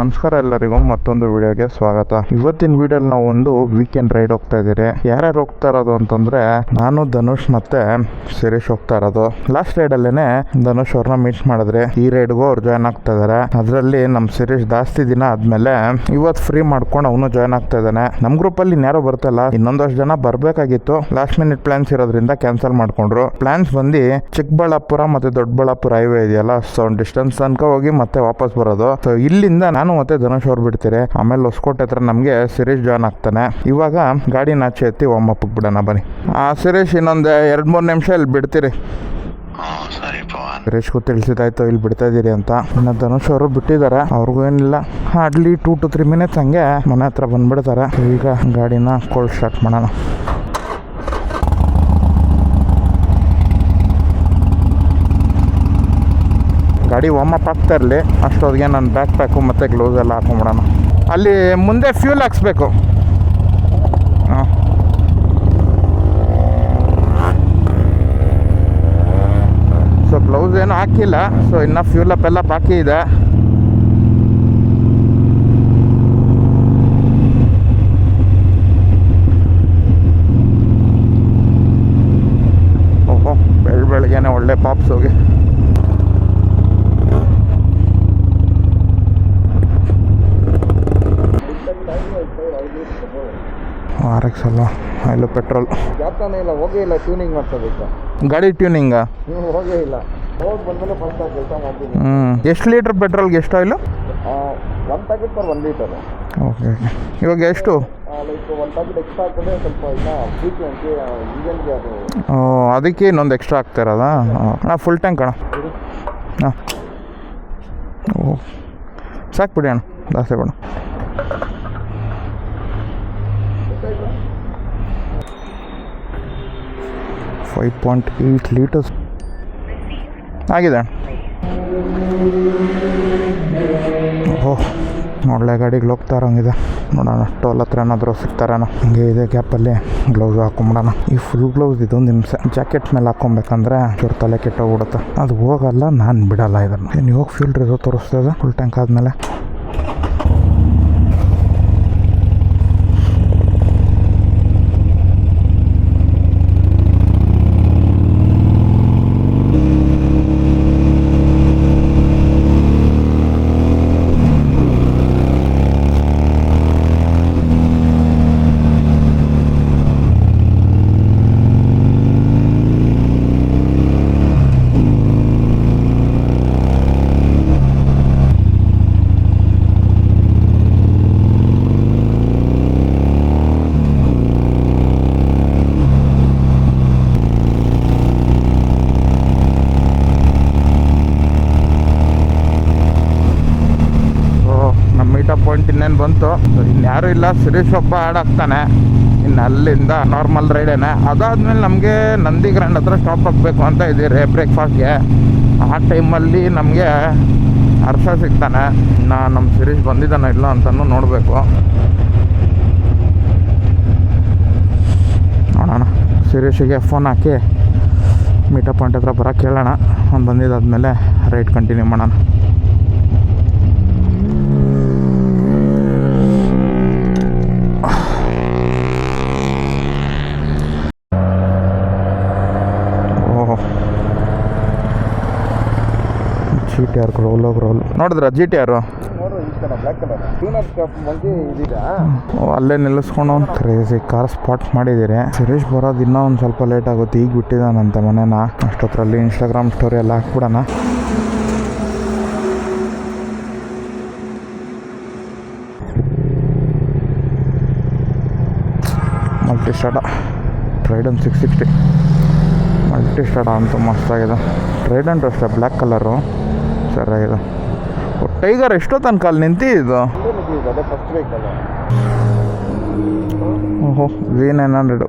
ನಮಸ್ಕಾರ ಎಲ್ಲರಿಗೂ ಮತ್ತೊಂದು ವಿಡಿಯೋಗೆ ಸ್ವಾಗತ. ಇವತ್ತಿನ ವಿಡಿಯೋಲಿ ನಾವು ಒಂದು ವೀಕೆಂಡ್ ರೈಡ್ ಹೋಗ್ತಾ ಇದ್ದೀರಿ. ಯಾರ್ಯಾರು ಹೋಗ್ತಾ ಇರೋದು ಅಂತಂದ್ರೆ, ನಾನು, ಧನುಷ್ ಮತ್ತೆ ಶಿರೀಶ್ ಹೋಗ್ತಾ ಇರೋದು. ಲಾಸ್ಟ್ ರೈಡ್ ಅಲ್ಲೇನೆ ಧನುಷ್ ಅವ್ರನ್ನ ಮೀಟ್ ಮಾಡಿದ್ರೆ. ಈ ರೈಡ್ಗೂ ಅವ್ರು ಜಾಯ್ನ್ ಆಗ್ತಾ ಇದಾರೆ. ಅದರಲ್ಲಿ ನಮ್ ಶಿರೀಶ್ ಜಾಸ್ತಿ ದಿನ ಆದ್ಮೇಲೆ ಇವತ್ತು ಫ್ರೀ ಮಾಡ್ಕೊಂಡು ಅವನು ಜಾಯ್ನ್ ಆಗ್ತಾ ಇದ್ದಾನೆ. ನಮ್ ಗ್ರೂಪ್ ಅಲ್ಲಿ ಇನ್ಯಾರೋ ಬರ್ತಲ್ಲ. ಇನ್ನೊಂದಷ್ಟು ಜನ ಬರ್ಬೇಕಾಗಿತ್ತು. ಲಾಸ್ಟ್ ಮಿನಿಟ್ ಪ್ಲಾನ್ಸ್ ಇರೋದ್ರಿಂದ ಕ್ಯಾನ್ಸಲ್ ಮಾಡ್ಕೊಂಡ್ರು. ಪ್ಲಾನ್ಸ್ ಬಂದು ಚಿಕ್ಕಬಳ್ಳಾಪುರ ಮತ್ತೆ ದೊಡ್ಡಬಳ್ಳಾಪುರ ಹೈವೇ ಇದೆಯಲ್ಲ ಸೊ ಡಿಸ್ಟೆನ್ಸ್ ತನಕ ಹೋಗಿ ಮತ್ತೆ ವಾಪಸ್ ಬರೋದು. ಸೊ ಇಲ್ಲಿಂದ ನಾನು ಮತ್ತೆ ಧನುಷ್ ಅವ್ರು ಬಿಡ್ತೀರಿ. ಆಮೇಲೆ ಹೊಸಕೋಟೆ ಹತ್ರ ನಮಗೆ ಸಿರೀಶ್ ಜಾಯ್ನ್ ಆಗ್ತಾನೆ. ಇವಾಗ ಗಾಡಿನ ಆಚೆ ಎತ್ತಿ ವಾಮಪ್ ಬಿಡೋಣ ಬನ್ನಿ. ಆ ಸಿರೀಶ್ ಇನ್ನೊಂದು ಎರಡು ಮೂರು ನಿಮಿಷ ಇಲ್ಲಿ ಬಿಡ್ತೀರಿ. ಸುರೇಶ್ಗೂ ತಿಳಿಸಿದಾಯ್ತು ಇಲ್ಲಿ ಬಿಡ್ತಾ ಇದೀರಿ ಅಂತ. ಇನ್ನು ಧನುಷ್ ಅವರು ಬಿಟ್ಟಿದ್ದಾರೆ ಅವ್ರಿಗೂ ಏನಿಲ್ಲ. Hardly two to three minutes ಹಂಗೆ ಮನೆ ಹತ್ರ ಬಂದ್ಬಿಡ್ತಾರೆ. ಈಗ ಗಾಡಿನ ಕೋಲ್ಡ್ ಸ್ಟಾರ್ಟ್ ಮಾಡೋಣ. ಗಾಡಿ ವಾಮಪ್ ಆಗ್ತಾ ಇರಲಿ. ಅಷ್ಟೊತ್ತಿಗೆ ನಾನು ಬ್ಯಾಕ್ ಪ್ಯಾಕು ಮತ್ತು ಗ್ಲೌಸ್ ಎಲ್ಲ ಹಾಕೊಂಬಿಡೋಣ. ಅಲ್ಲಿ ಮುಂದೆ ಫ್ಯೂಲ್ ಹಾಕ್ಸ್ಬೇಕು. ಸೊ ಗ್ಲೌಸ್ ಏನು ಹಾಕಿಲ್ಲ. ಸೊ ಇನ್ನು ಫ್ಯೂಲ್ ಅಪ್ ಎಲ್ಲ ಬಾಕಿ ಇದೆ. ಓಹೋ ಬೆಳ ಬೆಳಗ್ಗೆನೆ ಒಳ್ಳೆ ಪಾಪ್ಸ್ ಹೋಗಿ. ಆರ್ ಎಕ್ಸ್ ಅಲ್ಲ ಇಲ್ಲ ಪೆಟ್ರೋಲ್ ಜಾತಾನೆ ಇಲ್ಲ ಹೋಗೇ ಇಲ್ಲ ಟ್ಯೂನಿಂಗ್ ಮಾಡ್ಕೋಬೇಕು ಗಾಡಿ ಟ್ಯೂನಿಂಗ ಹೋಗೇ ಇಲ್ಲ. ಹೋಗಿ ಬಂದಮೇಲೆ ಫಸ್ಟ್ ಕೆಲಸ ಮಾಡ್ತೀನಿ. ಹ್ಞೂ ಎಷ್ಟು ಲೀಟ್ರ್ ಪೆಟ್ರೋಲ್ಗೆ ಎಷ್ಟು oil one packet per one litre okay ಇವಾಗ ಎಷ್ಟು? ಲೈಕ್ ಒನ್ ಪ್ಯಾಕೆಟ್ ಎಕ್ಸ್ಟ್ರಾ ಆಗ್ತದೆ ಸ್ವಲ್ಪ ಇನ್ನ ಫ್ರೀಕ್ವೆನ್ಸಿ ಇಂಜನ್ಗೆ ಅದು. ಓ, ಅದಕ್ಕೆ ಇನ್ನೊಂದು ಎಕ್ಸ್ಟ್ರಾ ಆಗ್ತಾ ಇರೋದಾ? ಅಣ್ಣ ಫುಲ್ ಟ್ಯಾಂಕ್ ಅಣ್ಣ. ಹಾಂ ಓ ಸಾಕು ಬಿಡಿ ಅಣ್ಣ ಜಾಸ್ತಿ ಬೇಡ. ಫೈವ್ ಪಾಯಿಂಟ್ ಏಯ್ಟ್ ಲೀಟರ್ಸ್ ಆಗಿದೆ. ಓಹ್ ನೋಡಲೆ ಗಾಡಿಗಳು ಹೋಗ್ತಾ ಇರೋಂಗಿದೆ. ನೋಡೋಣ, ಟೋಲ್ ಹತ್ರ ಏನಾದರೂ ಸಿಗ್ತಾರಣ ಹಂಗೆ ಇದೆ ಗ್ಯಾಪಲ್ಲಿ. ಗ್ಲೌಸ್ ಹಾಕೊಂಬಿಡೋಣ. ಈ ಫುಲ್ ಗ್ಲೌಸ್ ಇದೊಂದು ನಿಮಿಷ ಜಾಕೆಟ್ ಮೇಲೆ ಹಾಕೊಬೇಕಂದ್ರೆ ಚೂರು ತಲೆ ಕೆಟ್ಟೋಗ್ಬಿಡುತ್ತೆ. ಅದು ಹೋಗಲ್ಲ, ನಾನು ಬಿಡಲ್ಲ ಇದನ್ನು. ಏನು ಹೋಗಿ ಫೀಲ್ಡ್ ಇರೋ ತೋರಿಸ್ತದೆ ಫುಲ್ ಟ್ಯಾಂಕ್ ಆದಮೇಲೆ ಸೊ ನಮ್ಮ ಮೀಟಪ್ ಪಾಯಿಂಟ್ ಇನ್ನೇನು ಬಂತು? ಇನ್ಯಾರು ಇಲ್ಲ ಸುರೇಶ್ ಒಬ್ಬ ಆಡಾಕ್ತಾನೆ ಇನ್ನು ಅಲ್ಲಿಂದ ನಾರ್ಮಲ್ ರೈಡೇನೆ ಅದಾದ್ಮೇಲೆ ನಮಗೆ ನಂದಿ ಗ್ರ್ಯಾಂಡ್ ಹತ್ರ ಸ್ಟಾಪ್ ಆಗಬೇಕು ಅಂತ ಇದ್ದೀರಿ ಬ್ರೇಕ್ಫಾಸ್ಟ್ಗೆ ಆ ಟೈಮಲ್ಲಿ ನಮಗೆ ಹರ್ಷ ಸಿಗ್ತಾನೆ. ನಾ ನಮ್ಮ ಸುರೇಶ್ ಬಂದಿದ್ದಾನೆ ಇಲ್ಲ ಅಂತಲೂ ನೋಡಬೇಕು. ನೋಡೋಣ. ಸುರೇಶಿಗೆ ಫೋನ್ ಹಾಕಿ ಮೀಟಪ್ ಪಾಯಿಂಟ್ ಹತ್ರ ಬರೋಕ್ಕೆ ಕೇಳೋಣ. ಅವ್ನು ಬಂದಿದ್ದಾದ್ಮೇಲೆ ರೈಡ್ ಕಂಟಿನ್ಯೂ ಮಾಡೋಣ. ಟಿ ಆರ್ ರೋಲ್ ರೋಲ್ ನೋಡಿದ್ರ ಜಿ ಟಿ ಆರು ಅಲ್ಲೇ ನಿಲ್ಲಿಸ್ಕೊಂಡು ಒಂದು ಕ್ರೇಜಿ ಕಾರ್ ಸ್ಪಾಟ್ ಮಾಡಿದ್ದೀರಿ. ಸುರೇಶ್ ಬರೋದು ಇನ್ನೂ ಒಂದು ಸ್ವಲ್ಪ ಲೇಟ್ ಆಗುತ್ತೆ ಈಗ ಬಿಟ್ಟಿದ್ದಾನಂತೆ ಮನೇನ. ಅಷ್ಟೊತ್ತರಲ್ಲಿ ಇನ್ಸ್ಟಾಗ್ರಾಮ್ ಸ್ಟೋರಿ ಎಲ್ಲ ಹಾಕ್ಬಿಡೋಣ. Multistrada Trident six sixty Multistrada ಅಂತೂ ಮಸ್ತಾಗಿದೆ ಟ್ರೈಡನ್ ಅಷ್ಟೇ ಬ್ಲ್ಯಾಕ್ ಕಲರು ಸರಿಯಾಗಿದೆ. ಓ, ಟೈಗರ್ ಎಷ್ಟೋ ತನಕ ಅಲ್ಲಿ ನಿಂತಿದ್ದು ಓಹೋ ವಿ ನೈನ್ ಹಂಡ್ರೆಡು.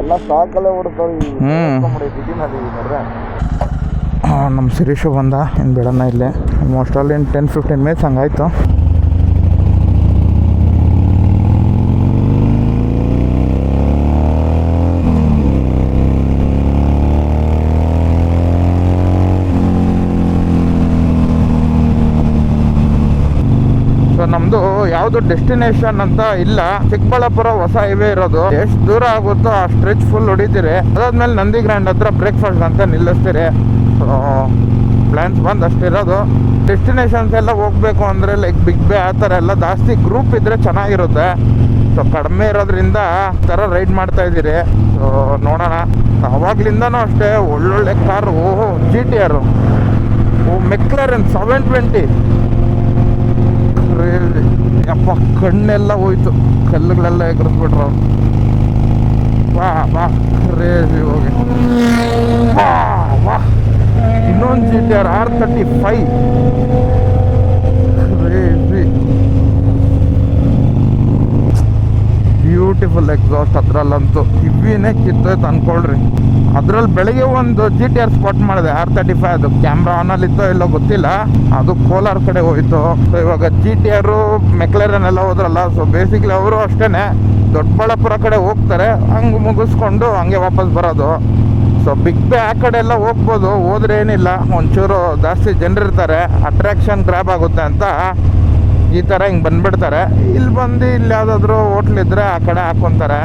ಎಲ್ಲ ಸ್ಟಾಕಲ್ಲೇ ಓಡಿಸ್ತಾವೆ ಹ್ಞೂ ನಮ್ಮ ಸಿರೀಶು ಬಂದ ಏನು ಬಿಡೋಣ ಇಲ್ಲೇ. ಆಲ್ಮೋಸ್ಟ್ ಅಲ್ಲಿ ಇನ್ನು ಟೆನ್ ಫಿಫ್ಟೀನ್ ಮಿನಿಟ್ಸ್ ಹಂಗಾಯ್ತು ಸೊ ನಮ್ಮ ಒಂದು ಯಾವ್ದು ಡೆಸ್ಟಿನೇಷನ್ ಅಂತ ಇಲ್ಲ. ಚಿಕ್ಕಬಳ್ಳಾಪುರ ಹೊಸ ಹೈವೇ ಇರೋದು. ಎಷ್ಟು ದೂರ ಆಗುತ್ತೋ ಆ ಸ್ಟ್ರೆಚ್ ಫುಲ್ ಹೊಡಿತೀರಿ. ಅದಾದ್ಮೇಲೆ ನಂದಿ ಗ್ರ್ಯಾಂಡ್ ಹತ್ರ ಬ್ರೇಕ್ಫಾಸ್ಟ್ ಅಂತ ನಿಲ್ಲಿಸ್ತೀರಿ. ಪ್ಲ್ಯಾನ್ಸ್ ಬಂದು ಅಷ್ಟಿರೋದು ಡೆಸ್ಟಿನೇಷನ್ಸ್ ಎಲ್ಲ ಹೋಗ್ಬೇಕು ಅಂದರೆ ಲೈಕ್ ಬಿಗ್ ಬೇ ಆ ಥರ ಎಲ್ಲ ಜಾಸ್ತಿ ಗ್ರೂಪ್ ಇದ್ರೆ ಚೆನ್ನಾಗಿರುತ್ತೆ. ಸೊ ಕಡಿಮೆ ಇರೋದ್ರಿಂದ ಥರ ರೈಡ್ ಮಾಡ್ತಾ ಇದ್ದೀರಿ. ಸೊ ನೋಡೋಣ. ಅವಾಗ್ಲಿಂದನೂ ಅಷ್ಟೇ ಒಳ್ಳೊಳ್ಳೆ ಕಾರು. ಓಹೋ ಜಿ ಟಿ ಆರು ಓ ಮೆಕ್ಲರನ್ ಸೆವೆನ್ ಟ್ವೆಂಟಿ ಯಪ್ಪ, ಕಣ್ಣೆಲ್ಲ ಹೋಯ್ತು. ಕಲ್ಲುಗಳೆಲ್ಲ ಎಗರಿಸ್ಬಿಟ್ರು ವಾ ವಾ ಕ್ರೇಜಿ ಹೋಗಿ. ವಾ ವಾ ಇನ್ನೊಂದು G T R R thirty five crazy beautiful exhaust ಅದ್ರಲ್ಲಂತೂ ಇವಿನೇ ಕಿತ್ತೋಯ್ತು ಅನ್ಕೊಳ್ರಿ ಅದ್ರಲ್ಲಿ ಬೆಳಿಗ್ಗೆ ಒಂದು ಜಿ ಟಿ ಆರ್ ಸ್ಪಾಟ್ ಮಾಡಿದೆ ಆರ್ ತರ್ಟಿ ಫೈವ್ ಅದು ಕ್ಯಾಮ್ರಾ ಆನಲ್ಲಿ ಇತ್ತೋ ಇಲ್ಲೋ ಗೊತ್ತಿಲ್ಲ. ಅದು ಕೋಲಾರ ಕಡೆ ಹೋಯ್ತು. ಸೊ ಇವಾಗ ಜಿ ಟಿ ಆರು ಮೆಕ್ಲರನ್ ಎಲ್ಲ ಹೋದ್ರಲ್ಲ ಸೊ ಬೇಸಿಕ್ಲಿ ಅವರು ಅಷ್ಟೇ ದೊಡ್ಡಬಳ್ಳಾಪುರ ಕಡೆ ಹೋಗ್ತಾರೆ, ಹಂಗೆ ಮುಗಿಸ್ಕೊಂಡು ಹಂಗೆ ವಾಪಸ್ ಬರೋದು. ಸೊ ಬಿಗ್ ಬೇ ಆ ಕಡೆ ಎಲ್ಲ ಹೋಗ್ಬೋದು, ಹೋದ್ರೆ ಏನಿಲ್ಲ. ಒಂಚೂರು ಜಾಸ್ತಿ ಜನರಿರ್ತಾರೆ ಅಟ್ರಾಕ್ಷನ್ ಗ್ರ್ಯಾಬ್ ಆಗುತ್ತೆ ಅಂತ. ಈ ಥರ ಹಿಂಗೆ ಬಂದ್ಬಿಡ್ತಾರೆ. ಇಲ್ಲಿ ಬಂದು ಇಲ್ಲಿ ಯಾವುದಾದ್ರೂ ಇದ್ರೆ ಆ ಕಡೆ ಹಾಕ್ಕೊಂತಾರೆ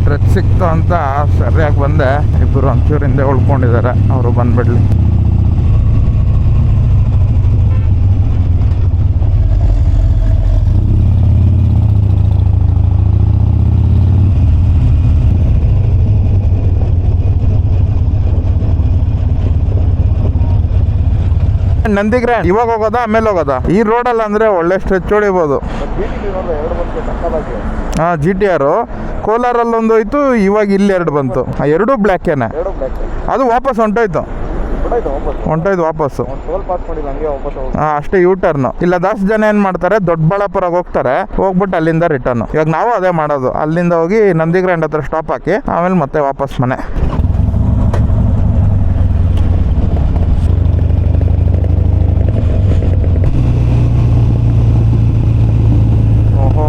ಸ್ಟ್ರೆಚ್ ಸಿಕ್ತು ಅಂತ ಸರಿಯಾಗಿ ಬಂದೆ ಇಬ್ಬರು ಒಂಚೂರು ಹಿಂದೆ ಉಳ್ಕೊಂಡಿದ್ದಾರೆ ಅವರು ಬಂದ್ಬಿಡ್ಲಿ. ನಂದಿಗ್ರೆ ಇವಾಗ ಹೋಗೋದಾ ಆಮೇಲೆ ಹೋಗೋದಾ? ಈ ರೋಡಲ್ಲಿ ಅಂದ್ರೆ ಒಳ್ಳೆ ಸ್ಟ್ರೆಚ್ ಹೊಡಿಬೋದು. ಜಿ ಟಿ ಆರು ಕೋಲಾರಲ್ಲಿ ಒಂದು ಹೋಯ್ತು ಇವಾಗ ಇಲ್ಲಿ ಎರಡು ಬಂತು. ಆ ಎರಡೂ ಬ್ಲ್ಯಾಕೇನೆ ಎರಡು ಬ್ಲ್ಯಾಕ್ ಅದು ವಾಪಸ್ ಹೊಂಟೋಯ್ತು. ಹೊಂಟೋಯ್ತು ವಾಪಸ್ಸು. ಹಾಂ ಅಷ್ಟೇ ಯೂ ಟರ್ನ್ ಇಲ್ಲ ಜಾಸ್ತಿ ಜನ ಏನು ಮಾಡ್ತಾರೆ ದೊಡ್ಡಬಳ್ಳಾಪುರಕ್ಕೆ ಹೋಗ್ತಾರೆ ಹೋಗ್ಬಿಟ್ಟು ಅಲ್ಲಿಂದ ರಿಟರ್ನ್ ಇವಾಗ ನಾವು ಅದೇ ಮಾಡೋದು. ಅಲ್ಲಿಂದ ಹೋಗಿ ನಂದಿಗ್ರ್ಯಾಂಡ್ ಹತ್ರ ಸ್ಟಾಪ್ ಹಾಕಿ ಆಮೇಲೆ ಮತ್ತೆ ವಾಪಸ್ ಮನೆ ಓಹೋ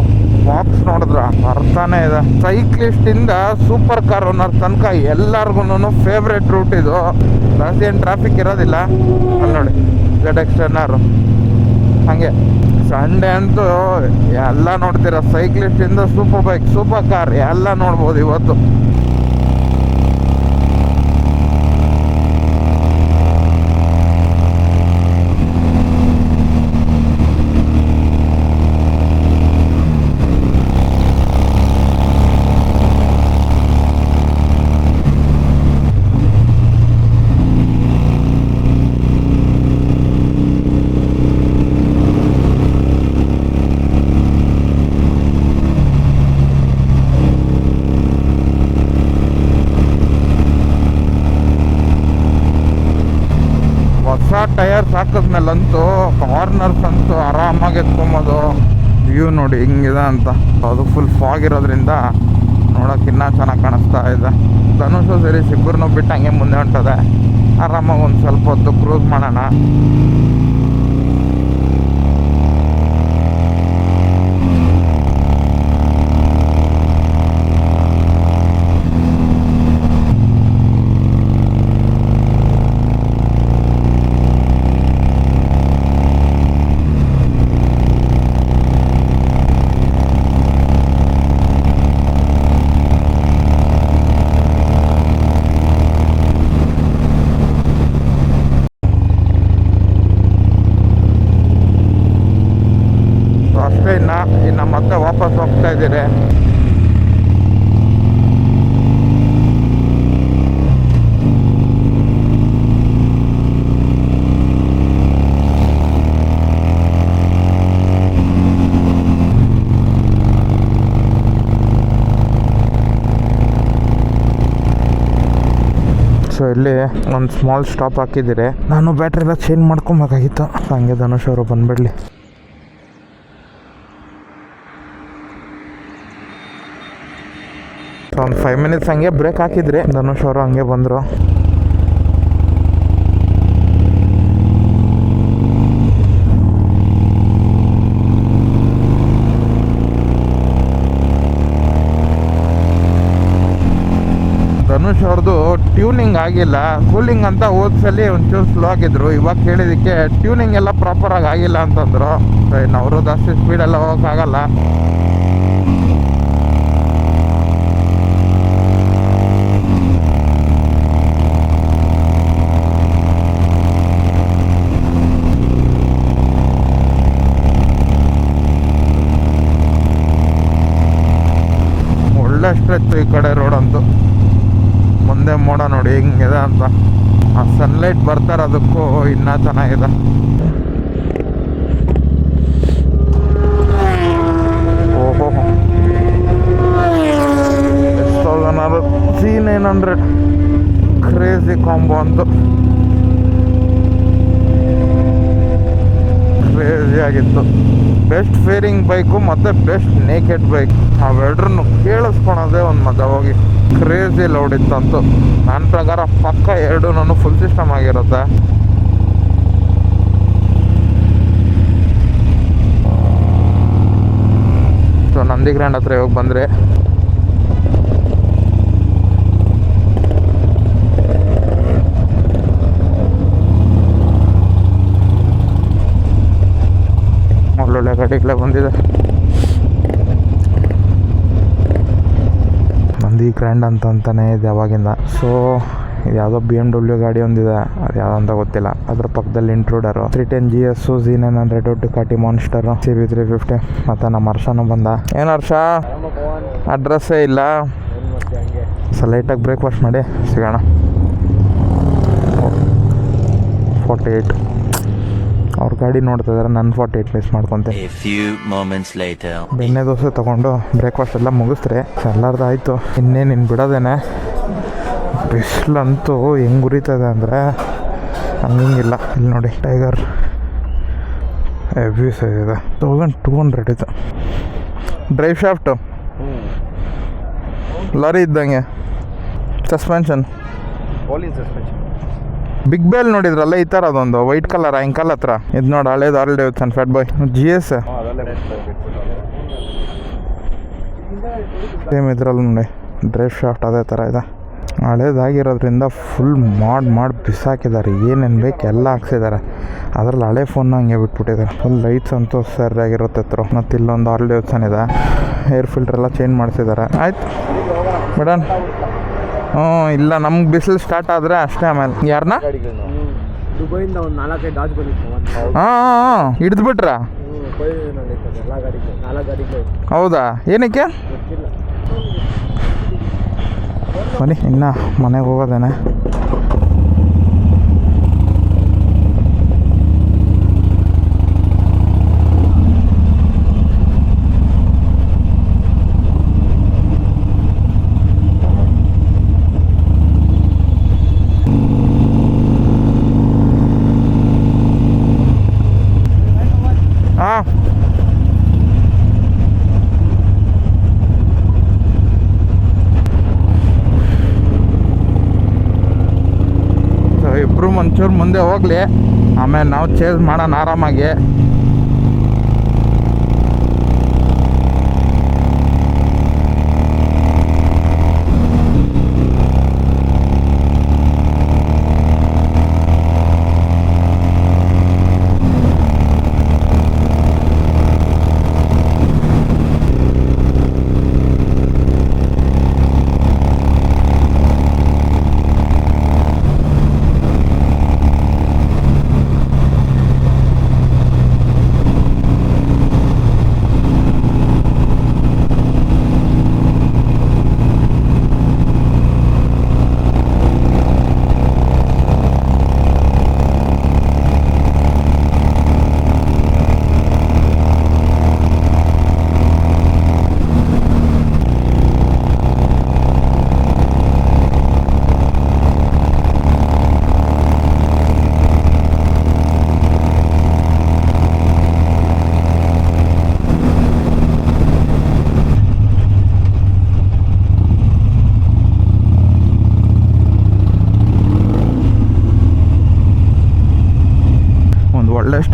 ಬಾಕ್ಸ್ ನೋಡಿದ್ರ ಬರ್ತಾನೆ ಇದೆ. ಸೈಕ್ಲಿಸ್ಟ್ ಇಂದ ಸೂಪರ್ ಕಾರ್ ಓನರ್ ತನಕ ಎಲ್ಲರಿಗೂ ಫೇವ್ರೆಟ್ ರೂಟ್ ಇದು. ಜಾಸ್ತಿ ಏನು ಟ್ರಾಫಿಕ್ ಇರೋದಿಲ್ಲ. ಅಲ್ಲಿ ನೋಡಿ ಜೆಡ್ ಹಂಗೆ ಸಂಡೇ ಅಂತೂ ಎಲ್ಲ ನೋಡ್ತೀರ ಸೈಕ್ಲಿಸ್ಟ್ ಇಂದ ಸೂಪರ್ ಬೈಕ್ ಸೂಪರ್ ಕಾರ್ ಎಲ್ಲ ನೋಡ್ಬೋದು ಇವತ್ತು ಹೊಸ ಟೈರ್ಸ್ ಹಾಕಿದ್ಮೇಲಂತೂ ಕಾರ್ನರ್ಸ್ ಅಂತೂ ಆರಾಮಾಗಿ ಎತ್ಕೊಂಬೋದು. ವ್ಯೂ ನೋಡಿ ಹಿಂಗಿದೆ ಅಂತ. ಅದು ಫುಲ್ ಫಾಗ್ ಇರೋದ್ರಿಂದ ನೋಡೋಕೆ ಇನ್ನೂ ಚೆನ್ನಾಗಿ ಕಾಣಿಸ್ತಾ ಇದೆ. ಧನುಷು ಸರಿ ಇಬ್ಬರನ್ನೂ ಬಿಟ್ಟು ಹಂಗೆ ಮುಂದೆ ಹೊಂಟದೆ. ಆರಾಮಾಗಿ ಒಂದು ಸ್ವಲ್ಪ ಹೊತ್ತು ಕ್ರೂಸ್ ಮಾಡೋಣ. ಇದ್ದೀರಿ. ಸೊ ಇಲ್ಲಿ ಒಂದು ಸ್ಮಾಲ್ ಸ್ಟಾಪ್ ಹಾಕಿದ್ದೀರಿ. ನಾನು ಬ್ಯಾಟ್ರಿ ಎಲ್ಲ ಚೇಂಜ್ ಮಾಡ್ಕೊಬೇಕಾಗಿತ್ತು. ಹಂಗೆ ಧನುಷ್ ಅವರು ಬಂದ್ಬಿಡ್ಲಿ. ಒಂದು ಫೈವ್ ಮಿನಿಟ್ಸ್ ಹಂಗೆ ಬ್ರೇಕ್ ಹಾಕಿದ್ರಿ ಧನುಷ್ ಅವರು ಹಂಗೆ ಬಂದರು. ಧನುಷ್ ಅವ್ರದ್ದು ಟ್ಯೂನಿಂಗ್ ಆಗಿಲ್ಲ. ಕೂಲಿಂಗ್ ಅಂತ ಓದ್ಸಲಿ ಒಂಚೂರು ಸ್ಲೋ ಆಗಿದ್ರು. ಇವಾಗ ಕೇಳಿದಕ್ಕೆ ಟ್ಯೂನಿಂಗ್ ಎಲ್ಲ ಪ್ರಾಪರಾಗಿ ಆಗಿಲ್ಲ ಅಂತಂದ್ರು. ಅವರು ಜಾಸ್ತಿ ಸ್ಪೀಡೆಲ್ಲ ಹೋಗೋಕ್ಕಾಗಲ್ಲ. ಒಳ್ಳೆ ಇತ್ತು ಈ ಕಡೆ ರೋಡ್ ಅಂತೂ ಮುಂದೆ ಮೋಡ ನೋಡಿ ಹಿಂಗಿದೆ ಅಂತ. ಆ ಸನ್ಲೈಟ್ ಬರ್ತಾರೆ ಅದಕ್ಕೂ ಇನ್ನೂ ಚೆನ್ನಾಗಿದೆ. ಓಹೋ. ಏನಂದ್ರೆ ಅದು ಸೀನ್ ಹಂಡ್ರೆಡ್ ಕ್ರೇಜಿ ಕಾಂಬೋ ಅಂತು ಆಗಿತ್ತು. ಬೆಸ್ಟ್ ಫೇರಿಂಗ್ ಬೈಕು ಮತ್ತು ಬೆಸ್ಟ್ ನೇಕೆಡ್ ಬೈಕ್ ಅವೆರಡ್ರನ್ನು ಕೇಳಿಸ್ಕೊಳೋದೇ ಒಂದು ಮಜಾ. ಹೋಗಿ ಕ್ರೇಜಿ ಲೌಡ್ ಇತ್ತಂತೂ. ನನ್ನ ಪ್ರಕಾರ ಪಕ್ಕ ಎರಡು ನಾನು ಫುಲ್ ಸಿಸ್ಟಮ್ ಆಗಿರುತ್ತೆ. ಸೊ ನಂದಿ ಗ್ರ್ಯಾಂಡ್ ಹತ್ರ ಹೋಗಿ ಬಂದರೆ ಒಳ್ಳೊಳ್ಳೆ ಗಾಡಿಗಳೇ ಬಂದಿದೆ. ನಂದಿ ಗ್ರ್ಯಾಂಡ್ ಅಂತ ಅಂತಾನೆ ಇದೆ ಅವಾಗಿಂದ. ಸೊ ಇದು ಯಾವುದೋ ಬಿ ಎಂ ಡಬ್ಲ್ಯೂ ಗಾಡಿ ಒಂದಿದೆ. ಅದು ಯಾವುದೋ ಅಂತ ಗೊತ್ತಿಲ್ಲ. ಅದ್ರ ಪಕ್ಕದಲ್ಲಿ intruder three ten G S G nine hundred ದೊಡ್ಡ ಕಾಟಿ monster C B three fifty ಮತ್ತು ನಮ್ಮ ಹರ್ಷನೂ ಬಂದ. ಏನು ಹರ್ಷ? ಅಡ್ರೆಸ್ಸೇ ಇಲ್ಲ. ಸೊ ಲೈಟಾಗಿ ಬ್ರೇಕ್ಫಾಸ್ಟ್ ಮಾಡಿ ಸಿಗೋಣ. ಫೋರ್ಟಿ ಏಯ್ಟ್ ಅವ್ರ ಗಾಡಿ ನೋಡ್ತಾ ಇದ್ದಾರೆ ನನ್ನ ಫಾರ್ಟಿ ಏಯ್ಟ್ ಮಿಸ್ ಮಾಡ್ಕೊತೀನಿ. ಬೆಣ್ಣೆ ದೋಸೆ ತಗೊಂಡು ಬ್ರೇಕ್ಫಾಸ್ಟ್ ಎಲ್ಲ ಮುಗಿಸ್ತ್ರೆ ಎಲ್ಲಾರ್ದು ಆಯಿತು. ಇನ್ನೇನು ಇನ್ ಬಿಡೋದೇನೆ. ಬಿಸಿಲಂತೂ ಹೆಂಗೆ ಉರಿತದೆ ಅಂದರೆ ಹಂಗಿಲ್ಲ ಇಲ್ಲಿ ನೋಡಿ ಟೈಗರ್ ಹೆವಿ ಸೈಜ್ ಇದೆ. ತೌಸಂಡ್ ಟೂ ಹಂಡ್ರೆಡ್ ಇತ್ತು. ಡ್ರೈವ್ ಶಾಫ್ಟು ಲಾರಿ ಇದ್ದಂಗೆ. ಸಸ್ಪೆನ್ಷನ್ ಸಸ್ಪೆನ್ಷನ್ ಬಿಗ್ ಬೇಲ್ ನೋಡಿದ್ರಲ್ಲ, ಈ ಥರ ಅದೊಂದು ವೈಟ್ ಕಲರ್ ಅಂಕಲ್ ಹತ್ರ ಇದು ನೋಡಿ, ಹಳೇದು all Davidson Fat Boy G S same ಇದ್ರಲ್ಲಿ ನೋಡಿ ಡ್ರೈವ್ ಶಾಫ್ಟ್ ಅದೇ ಥರ ಇದೆ. ಹಳೇದಾಗಿರೋದ್ರಿಂದ ಫುಲ್ ಮಾಡಿ ಮಾಡಿ ಬಿಸಾಕಿದ್ದಾರೆ. ಏನೇನು ಬೇಕು ಎಲ್ಲ ಹಾಕ್ಸಿದ್ದಾರೆ. ಅದ್ರಲ್ಲಿ ಹಳೆ ಫೋನ್ನ ಹಂಗೆ ಬಿಟ್ಬಿಟ್ಟಿದ್ದಾರೆ ಫುಲ್ ಲೈಟ್ಸ್ ಅಂತೂ ಸರಿಯಾಗಿರುತ್ತೆ ಹತ್ರ. ಮತ್ತು ಇಲ್ಲೊಂದು ಆಲ್ ಡೇವಿಡ್ಸನ್ ಇದೆ. ಏರ್ ಫಿಲ್ಟರ್ ಎಲ್ಲ ಚೇಂಜ್ ಮಾಡಿಸಿದ್ದಾರೆ. ಆಯ್ತು. ಮೇಡಮ್ ಹ್ಞೂ ಇಲ್ಲ ನಮ್ಗೆ ಬಿಸಿಲು ಸ್ಟಾರ್ಟ್ ಆದರೆ ಅಷ್ಟೇ ಆಮೇಲೆ. ಯಾರನ್ನ ದುಬೈಯಿಂದ ಒಂದು ನಾಲ್ಕೈದು ಡಾಜ್ ಬಂದಿತ್ತು ಹಾಂ ಹಿಡಿದ್ಬಿಟ್ರಾ? ಹೌದಾ? ಏನಕ್ಕೆ? ಬನ್ನಿ ಇನ್ನ ಮನೆಗೆ ಹೋಗೋದೇನೆ ಹಾಂ ಸೊ ಒಂಚೂರು ಮುಂದೆ ಹೋಗ್ಲಿ. ಆಮೇಲೆ ನಾವು ಚೇಂಜ್ ಮಾಡೋಣ ಆರಾಮಾಗಿ.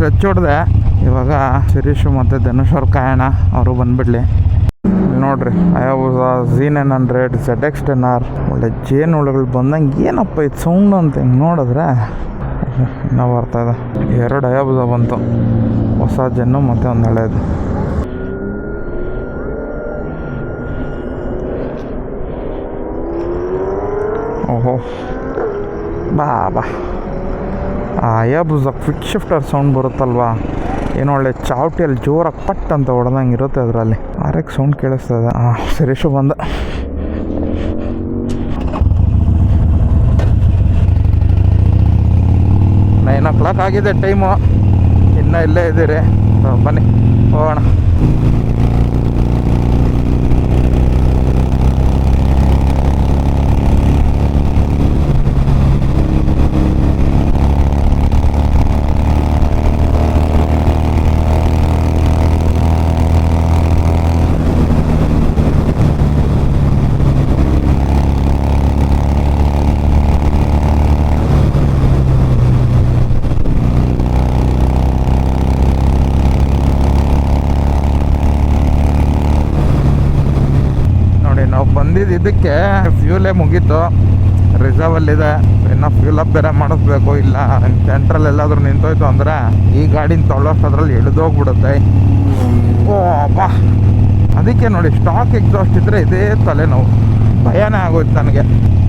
ಸ್ಟ್ರೆಚ್ ಹೊಡೆದೆ ಇವಾಗ ಶಿರೀಶು ಮತ್ತು ಧನುಷ್ ಕಾಯಣ ಕಾಯೋಣ ಅವರು ಬಂದ್ಬಿಡ್ಲಿ. ನೋಡ್ರಿ ಹಾವ್ ಝೀನ್ N hundred Z X ten R ಒಳ್ಳೆ ಜೇನು ಹುಳುಗಳು ಬಂದಂಗೆ ಏನಪ್ಪ ಇದು ಸೌಂಡ್ ಅಂತ ಹಿಂಗೆ ನೋಡಿದ್ರೆ? ಇನ್ನೂ ಬರ್ತಾ ಇದೆ. ಎರಡು ಅಯಾಬುಸ ಬಂತು. ಹೊಸ ಜನ್ನು ಮತ್ತು ಒಂದು ಹಳೇದು. ಓಹೋ. ಬಾ ಬಾ. ಆ ಅಯಾಬುಸ ಕ್ವಿಕ್ ಶಿಫ್ಟರ್ ಸೌಂಡ್ ಬರುತ್ತಲ್ವಾ? ಏನೋ ಒಳ್ಳೆ ಚಾವಟಿಯಲ್ಲಿ ಜೋರಾಗಿ ಪಟ್ ಅಂತ ಹೊಡೆದಂಗೆ ಇರುತ್ತೆ ಅದರಲ್ಲಿ. ಆರಕ್ಕೆ ಸೌಂಡ್ ಕೇಳಿಸ್ತದೆ ಹಾಂ ಸುರೇಶು ಬಂದ. ನೈನ್ ಓ ಕ್ಲಾಕ್ ಆಗಿದೆ ಟೈಮು ಇನ್ನೂ ಇಲ್ಲೇ ಇದ್ದೀರಿ. ಬನ್ನಿ, ಹೋಗೋಣ ನೋಡಿ ನಾವು ಬಂದಿದ್ದು ಇದಕ್ಕೆ ಫ್ಯೂಲೇ ಮುಗೀತು. ರಿಸರ್ವಲ್ಲಿದೆ ಇನ್ನು ಫ್ಯೂಲ್ ಅಪ್ ಬೇರೆ ಮಾಡಿಸ್ಬೇಕು, ಇಲ್ಲ. ಸೆಂಟ್ರಲ್ ಎಲ್ಲಾದರೂ ನಿಂತೋಯ್ತು ಅಂದರೆ ಈ ಗಾಡಿನ ತೊಗೊಳೋಷ್ಟದ್ರಲ್ಲಿ ಇಳಿದೋಗ್ಬಿಡುತ್ತೆ. ಓ, ಬಾ. ಅದಕ್ಕೆ ನೋಡಿ ಸ್ಟಾಕ್ ಎಕ್ಸಾಸ್ಟ್ ಇದ್ದರೆ ಇದೇ ತಲೆನೋವು. ಭಯನೇ ಆಗೋಯ್ತು ನನಗೆ.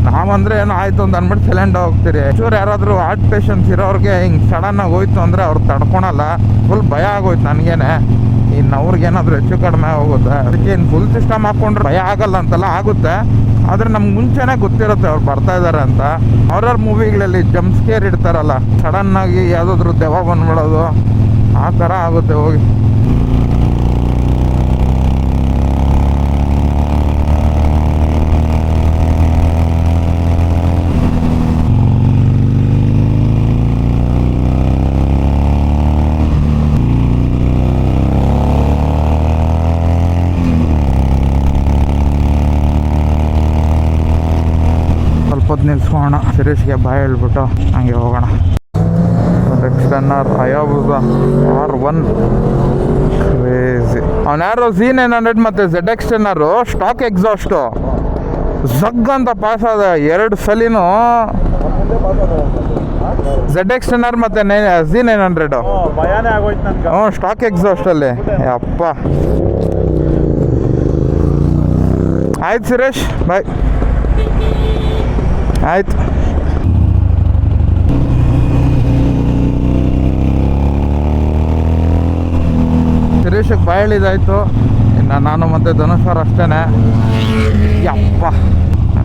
ನಾವಂದ್ರೆ ಏನೋ ಆಯಿತು ಅಂತ ಅಂದ್ಬಿಟ್ಟು ಸಿಲೆಂಡ್ ಹೋಗ್ತೀರಿ. ಚೂರು ಯಾರಾದರೂ ಹಾರ್ಟ್ ಪೇಷಂಟ್ಸ್ ಇರೋರಿಗೆ ಹಿಂಗೆ ಸಡನ್ನಾಗಿ ಹೋಯ್ತು ಅಂದರೆ ಅವ್ರು ತಡ್ಕೊಳಲ್ಲ. ಫುಲ್ ಭಯ ಆಗೋಯ್ತು ನನಗೇನೆ. ಇನ್ನು ಅವ್ರಿಗೇನಾದರೂ ಹೆಚ್ಚು ಕಡಿಮೆ ಹೋಗುತ್ತೆ ಅದಕ್ಕೆ ಏನು ಫುಲ್ ಸಿಸ್ಟಮ್ ಹಾಕ್ಕೊಂಡ್ರೆ ಭಯ ಆಗಲ್ಲ ಅಂತೆಲ್ಲ ಆಗುತ್ತೆ. ಆದರೆ ನಮ್ಗೆ ಮುಂಚೆನೇ ಗೊತ್ತಿರುತ್ತೆ ಅವ್ರು ಬರ್ತಾ ಇದ್ದಾರೆ ಅಂತ. ಅವ್ರವ್ರ ಮೂವಿಗಳಲ್ಲಿ ಜಂಪ್ ಸ್ಕೇರ್ ಇಡ್ತಾರಲ್ಲ ಸಡನ್ನಾಗಿ ಯಾವುದಾದ್ರೂ ದೆವ್ವ ಬಂದ್ಬಿಡೋದು, ಆ ಥರ ಆಗುತ್ತೆ ಹೋಗಿ ಸ್ವಲ್ಪ ಹೊತ್ತು ಸುರೇಶ್ಗೆ ಬಾಯ್ ಹೇಳ್ಬಿಟ್ಟು ಹಂಗೆ ಹೋಗೋಣ. Next ten R Hayabusa R one crazy ಅವ್ನು ಯಾರು? ಝೀ ನೈನ್ ಹಂಡ್ರೆಡ್ ಮತ್ತು Z X ten stack exhaust ಝಗ್ ಅಂತ ಪಾಸ್ ಆದ ಎರಡು ಸಲಿನೂ ಝೆಡ್ ಎಕ್ಸ್ ಟೆನ್ ಮತ್ತು ನೈನ್ ಝೀ ನೈನ್ ಹಂಡ್ರೆಡು ಹ್ಞೂ ಸ್ಟಾಕ್ ಎಕ್ಸಾಸ್ಟಲ್ಲಿ ಅಪ್ಪ ಆಯ್ತು ಸುರೇಶ್ ಬಾಯ್ ಆಯ್ತು. ಬಾಯ್ ಇದಾಯ್ತು. ಇನ್ನು ನಾನು ಮತ್ತೆ ಧನುಷ್ ಅವ್ರು ಅಷ್ಟೇ ಯಪ್ಪ.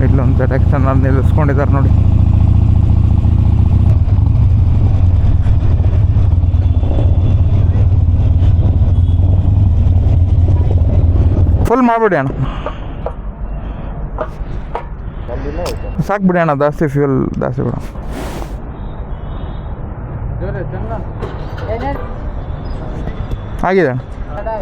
ಇಲ್ಲೊಂದು ಡೆಕ್ಷನ್ ಅಲ್ಲಿ ನಿಲ್ಲಿಸ್ಕೊಂಡಿದ್ದಾರೆ ನೋಡಿ. ಫುಲ್ ಮಾಡಿಬಿಡಿ ಅಣ್ಣ. ಸಾಕ್ಬಿಡಿ ಹೋಯ್ತು ಸಾಕು ಬಿಡಿ ಅಣ್ಣ ಜಾಸ್ತಿ ಫ್ಯೂಲ್ ಜಾಸ್ತಿ ಬಿಡ. ಆಗಿದೆ ಅಣ್ಣ. ก็ได้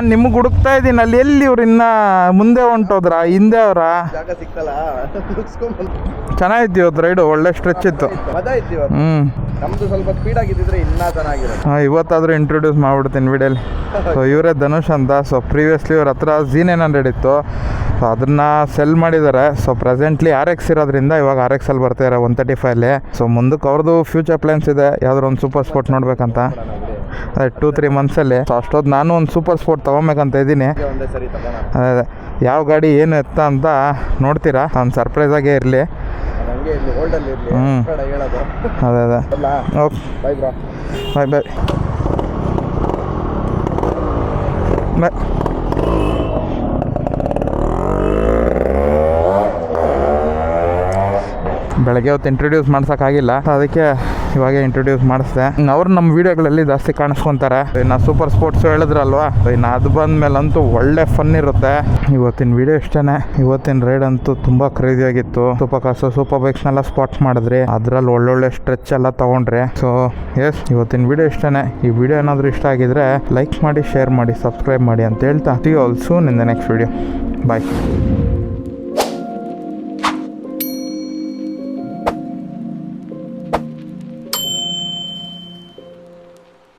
ನಾನು ನಿಮ್ಗೆ ಹುಡುಕ್ತಾ ಇದ್ದೀನಿ. ಅಲ್ಲಿ ಎಲ್ಲಿ ಇವ್ರು ಇನ್ನ ಮುಂದೆ ಹೊಂಟೋದ್ರ? ಹಿಂದೆ ಅವರ? ಜಾಗ ಸಿಕ್ಕಲ್ಲ. ಚೆನ್ನಾಗಿತ್ತು ಇವತ್ತು ರೈಡು? ಒಳ್ಳೆ ಸ್ಟ್ರೆಚ್ ಇತ್ತು. ಮಜಾ ಇತ್ತು ಇವತ್ತು. ಹ್ಞೂ ನಮ್ದು ಸ್ವಲ್ಪ ಸ್ಪೀಡ್ ಆಗಿದ್ದಿದ್ರೆ ಇನ್ನೂ ಚೆನ್ನಾಗಿರೋದು ಹಾಂ ಇವತ್ತಾದರೂ ಇಂಟ್ರೊಡ್ಯೂಸ್ ಮಾಡ್ಬಿಡ್ತೀನಿ ವಿಡಿಯೋಲಿ. ಸೊ ಇವರೇ ಧನುಷ್ ಅಂತ. ಸೊ ಪ್ರೀವಿಯಸ್ಲಿ ಇವ್ರ ಹತ್ರ ಜೀನ್ ನೈನ್ ಹಂಡ್ರೆಡ್ ಇತ್ತು. ಸೊ ಅದನ್ನು ಸೆಲ್ ಮಾಡಿದ್ದಾರೆ ಸೊ ಪ್ರೆಸೆಂಟ್ಲಿ ಆರ್ ಎಕ್ಸ್ ಇರೋದ್ರಿಂದ ಇವಾಗ ಆರ್ ಎಕ್ಸ್ ಅಲ್ಲಿ ಬರ್ತಿದ್ದಾರೆ ಒನ್ ತರ್ಟಿ ಫೈವ್ಲಿ ಸೊ ಮುಂದಕ್ಕೆ ಅವ್ರದ್ದು ಫ್ಯೂಚರ್ ಪ್ಲಾನ್ಸ್ ಇದೆ. ಯಾವ್ದಾರು ಒಂದು ಸೂಪರ್ ಸ್ಪೋರ್ಟ್ ನೋಡ್ಬೇಕಂತ. ಅದೇ ಟೂ ತ್ರೀ ಮಂತ್ಸಲ್ಲಿ ಸೊ ಅಷ್ಟೊತ್ತು ನಾನು ಒಂದು ಸೂಪರ್ ಸ್ಪೋರ್ಟ್ ತೊಗೊಬೇಕಂತ ಇದ್ದೀನಿ. ಅದೇ ಅದೇ. ಯಾವ ಗಾಡಿ ಏನು ಎತ್ತ ಅಂತ ನೋಡ್ತೀರಾ? ಒಂದು ಸರ್ಪ್ರೈಸಾಗೇ ಇರಲಿ. ಹ್ಞೂ ಅದೇ ಅದೇ. ಓಕೆ. ಬಾಯ್ ಬಾಯ್ ಬಾಯ್ ಬೆಳಗ್ಗೆ ಹೊತ್ತು ಇಂಟ್ರೊಡ್ಯೂಸ್ ಮಾಡ್ಸೋಕ್ಕಾಗಿಲ್ಲ ಅದಕ್ಕೆ ಇವಾಗ ಇಂಟ್ರೊಡ್ಯೂಸ್ ಮಾಡಿಸಿದೆ. ಅವ್ರು ನಮ್ಮ ವಿಡಿಯೋಗಳಲ್ಲಿ ಜಾಸ್ತಿ ಕಾಣಿಸ್ಕೊಂತಾರೆ. ಇನ್ನು ಸೂಪರ್ ಸ್ಪೋರ್ಟ್ಸ್ ಹೇಳಿದ್ರಲ್ವಾ? ಇನ್ನು ಅದು ಬಂದ್ಮೇಲಂತೂ ಒಳ್ಳೆ ಫನ್ ಇರುತ್ತೆ. ಇವತ್ತಿನ ವಿಡಿಯೋ ಇಷ್ಟೇ ಇವತ್ತಿನ ರೈಡ್ ಅಂತೂ ತುಂಬ ಕ್ರೇಜಿ ಆಗಿತ್ತು. ಸೂಪರ್ ಕಾಸು ಸೂಪರ್ ಬೈಕ್ಸ್ನೆಲ್ಲ ಸ್ಪಾಟ್ಸ್ ಮಾಡಿದ್ರಿ. ಅದ್ರಲ್ಲಿ ಒಳ್ಳೊಳ್ಳೆ ಸ್ಟ್ರೆಚ್ ಎಲ್ಲ ತಗೊಂಡ್ರಿ. ಸೊ ಎಸ್ ಇವತ್ತಿನ ವಿಡಿಯೋ ಇಷ್ಟೇ ಈ ವಿಡಿಯೋ ಏನಾದರೂ ಇಷ್ಟ ಆಗಿದ್ರೆ ಲೈಕ್ ಮಾಡಿ ಶೇರ್ ಮಾಡಿ ಸಬ್ಸ್ಕ್ರೈಬ್ ಮಾಡಿ ಅಂತ ಹೇಳ್ತಾ ಟಿ ಆಲ್ಸೋ ನಿಂದ ನೆಕ್ಸ್ಟ್ ವಿಡಿಯೋ ಬಾಯ್